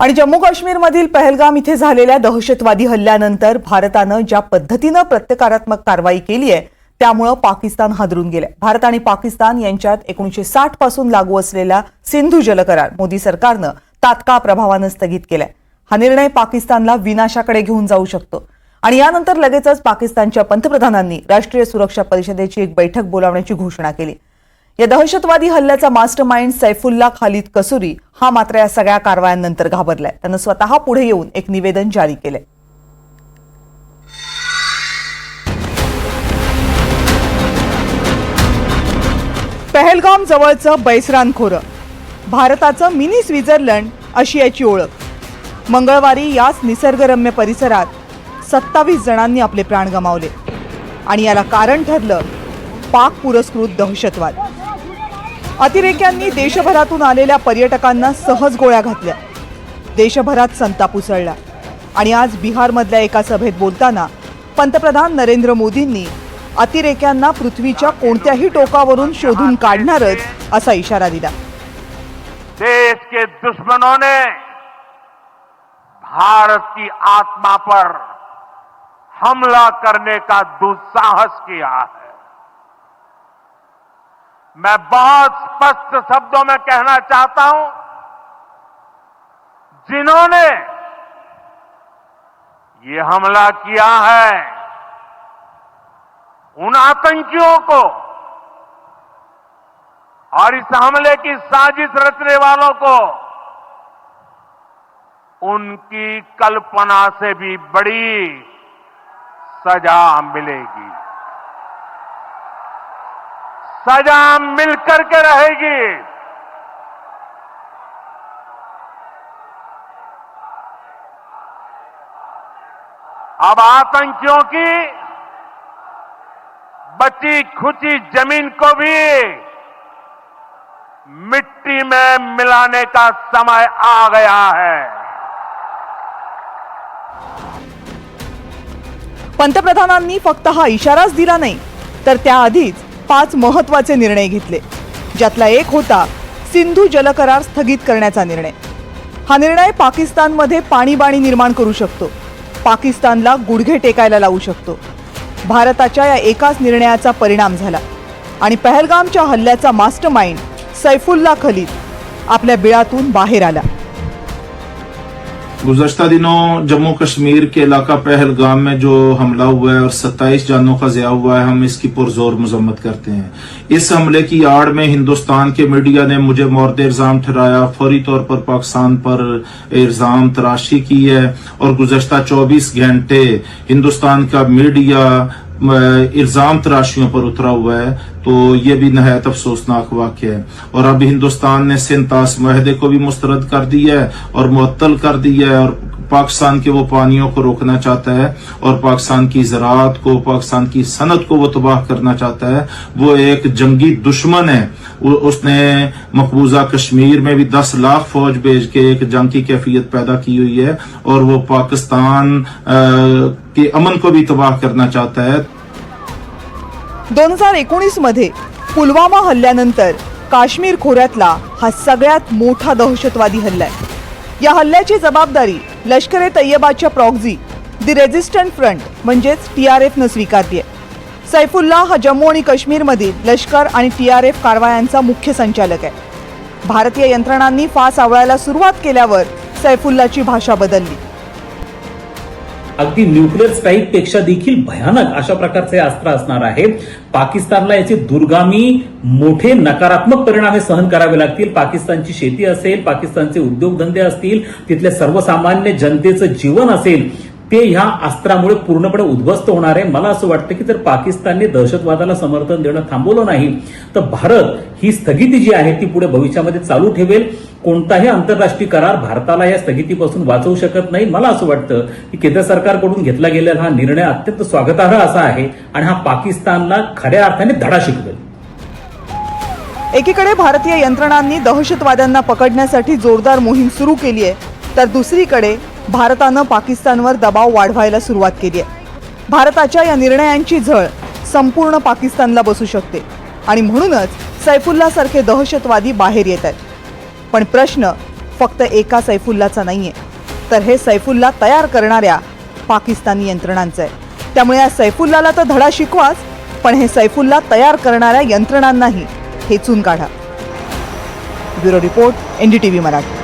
आणि जम्मू काश्मीरमधील पहलगाम इथे झालेल्या दहशतवादी हल्ल्यानंतर भारतानं ज्या पद्धतीनं प्रत्यकारात्मक कारवाई केली आहे त्यामुळं पाकिस्तान हादरून गेलंय. भारत आणि पाकिस्तान यांच्यात एकोणीशे साठपासून लागू असलेला सिंधू जल करार मोदी सरकारनं तात्काळ प्रभावानं स्थगित केलाय. हा निर्णय पाकिस्तानला विनाशाकडे घेऊन जाऊ शकतो. आणि यानंतर लगेचच पाकिस्तानच्या पंतप्रधानांनी राष्ट्रीय सुरक्षा परिषदेची एक बैठक बोलावण्याची घोषणा केली. या दहशतवादी हल्ल्याचा मास्टर माइंड सैफुल्ला खालिद कसुरी हा मात्र या सगळ्या कारवायांनंतर घाबरलाय. त्यानं स्वतः पुढे येऊन एक निवेदन जारी केलंय. पहलगाम जवळचं बैसरान खोरं भारताचं मिनी स्वित्झर्लंड अशी याची ओळख. मंगळवारी याच निसर्गरम्य परिसरात सत्तावीस जणांनी आपले प्राण गमावले. आणि याला कारण ठरलं पाक पुरस्कृत दहशतवाद. अतिरेक्यांनी देशभरातून आलेल्या पर्यटकांना सहज गोळ्या घातल्या. देशभरात संताप उसळला. आणि आज बिहारमधल्या एका सभेत बोलताना पंतप्रधान नरेंद्र मोदींनी अतिरेक्यांना पृथ्वीच्या कोणत्याही टोकावरून शोधून काढणारच असा इशारा दिला. देश के दुश्मनों ने भारत की आत्मा पर हमला करने का दुस्साहस किया है। मैं बहुत स्पष्ट शब्दों में कहना चाहता हूँ, जिन्होंने ये हमला किया है, उन आतंकियों को और इस हमले की साजिश रचने वालों को, उनकी कल्पना से भी बड़ी सजा मिलेगी। सजा मिल करके रहेगी। अब आतंकियों की बची खुची जमीन को भी मिट्टी में मिलाने का समय आ गया है। पंतप्रधानांनी फक्त हा इशाराच दिला नाही तर त्याआधीच पाच महत्त्वाचे निर्णय घेतले. ज्यातला एक होता सिंधू जलकरार स्थगित करण्याचा निर्णय. हा निर्णय पाकिस्तानमध्ये पाणीबाणी निर्माण करू शकतो. पाकिस्तानला गुडघे टेकायला लावू शकतो. भारताच्या या एकाच निर्णयाचा परिणाम झाला. आणि पहलगामच्या हल्ल्याचा मास्टर माइंड सैफुल्ला खलीद आपल्या बिळातून बाहेर आला. गुजशत दिनों जम्मू कश्मीर के इलाका पहलगाम में जो हमला हुआ है और 27 जानों का जया हुआ है, हम इसकी पुरजोर मजम्मत करते हैं। इस हमले की आड़ में हिंदुस्तान के मीडिया ने मुझे मौत इल्ज़ाम ठहराया, फौरी तौर पर पाकिस्तान पर इल्ज़ाम तराशी की है और गुजशत 24 घंटे हिंदुस्तान का मीडिया इल्ज़ाम तराशियों पर उतरा हुआ है। तो ये भी नहायत अफसोसनाक वाक्य है। और अब हिंदुस्तान ने सिंतास माहदे को भी मुस्तरद कर दिया है और मुअत्तल कर दिया है और पाकिस्तान के वो पानियों को रोकना चाहता है और पाकिस्तान की ज़रात को, पाकिस्तान की सनत को वो तबाह करना चाहता है। वो एक जंगी दुश्मन है। उसने मकबूजा कश्मीर में भी दस लाख फौज भेज के एक जंग की कैफियत पैदा की हुई है और वो पाकिस्तान के अमन को भी तबाह करना चाहता है। दोन हजार एकोणीसमध्ये पुलवामा हल्ल्यानंतर काश्मीर खोऱ्यातला हा सगळ्यात मोठा दहशतवादी हल्ला आहे. या हल्ल्याची जबाबदारी लष्कर ए तय्यबाच्या प्रॉक्झी दी रेझिस्टंट फ्रंट म्हणजेच टी आर एफनं स्वीकारली आहे सैफुल्ला हा जम्मू आणि काश्मीरमधील लष्कर आणि टी आर एफ कारवायांचा मुख्य संचालक आहे. भारतीय यंत्रणांनी फास आवळायला सुरुवात केल्यावर सैफुल्लाची भाषा बदलली. अगदी न्यूक्लिअर स्ट्राईकपेक्षा देखील भयानक अशा प्रकारचे अस्त्र असणार आहे पाकिस्तानला याचे दुर्गामी मोठे नकारात्मक परिणाम हे सहन करावे लागतील. पाकिस्तानची शेती असेल पाकिस्तानचे उद्योगधंदे असतील तिथल्या सर्वसामान्य जनतेचं जीवन असेल ते ह्या अस्त्रामुळे पूर्णपणे उद्ध्वस्त होणार आहे. मला असं वाटतं की जर पाकिस्तानने दहशतवादाला समर्थन देणं थांबवलं नाही तर भारत ही स्थगिती जी आहे ती पुढे भविष्यामध्ये चालू ठेवेल. कोणताही आंतरराष्ट्रीय करार भारताला या स्थगितीपासून वाचवू शकत नाही. मला असं वाटतं की केंद्र सरकारकडून घेतला गेलेला हा निर्णय अत्यंत स्वागतार्ह असा आहे आणि हा पाकिस्तानला खऱ्या अर्थाने धडा शिकवेल. एकीकडे भारतीय यंत्रणांनी दहशतवाद्यांना पकडण्यासाठी जोरदार मोहीम सुरू केली आहे तर दुसरीकडे भारतानं पाकिस्तानवर दबाव वाढवायला सुरुवात केली आहे. भारताच्या या निर्णयांची झळ संपूर्ण पाकिस्तानला बसू शकते. आणि म्हणूनच सैफुल्लासारखे दहशतवादी बाहेर येत आहेत. पण प्रश्न फक्त एका सैफुल्लाचा नाही आहे तर हे सैफुल्ला तयार करणाऱ्या पाकिस्तानी यंत्रणांचं आहे. त्यामुळे या सैफुल्लाला तर धडा शिकवाच पण हे सैफुल्ला तयार करणाऱ्या यंत्रणांनाही हेचून काढा. Bureau report NDTV Marathi.